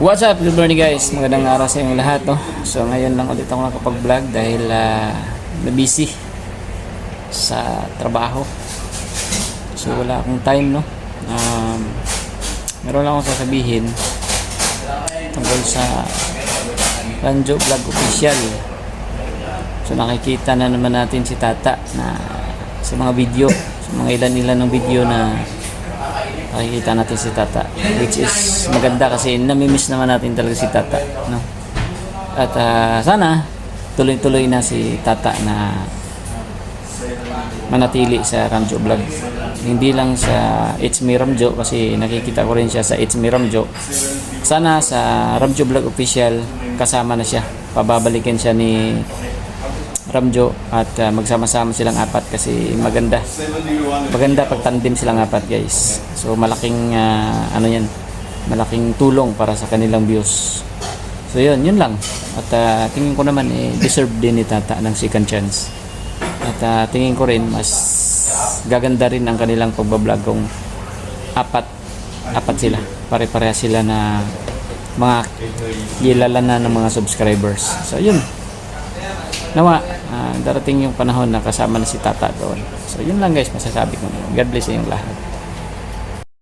What's up? Good morning guys. Magandang araw sa inyong lahat. No? So ngayon lang ulit ako nakapag-vlog dahil uh, na-busy sa trabaho. So wala akong time. No? Um, meron lang akong sasabihin tungkol sa Ranjo Vlog Official. So nakikita na naman natin si Tata na sa mga video, sa mga ilan-ilan ng video na makikita natin si Tata which is maganda kasi namimiss naman natin talaga si Tata no? At ah, sana tuloy-tuloy na si Tata na manatili sa Ramjo Vlog. Hindi lang sa It's Me Ramjo kasi nakikita ko rin siya sa It's Me Ramjo. Sana sa Ramjo Vlog Official kasama na siya. Pababalikin siya ni Ramjo at ah, magsama-sama silang apat kasi maganda. Maganda pag tandem silang apat guys. So malaking ah, ano yan malaking tulong para sa kanilang views. So yun yun lang. At ah, tingin ko naman eh, deserve din ni Tata ng second chance. At ah, tingin ko rin mas gaganda rin ang kanilang pagbablog kung apat apat sila. Pare-pareha sila na mga kilala na ng mga subscribers. So yun nawa ah, darating yung panahon na kasama na si Tata doon. So yun lang guys. Masasabi ko God bless inyong lahat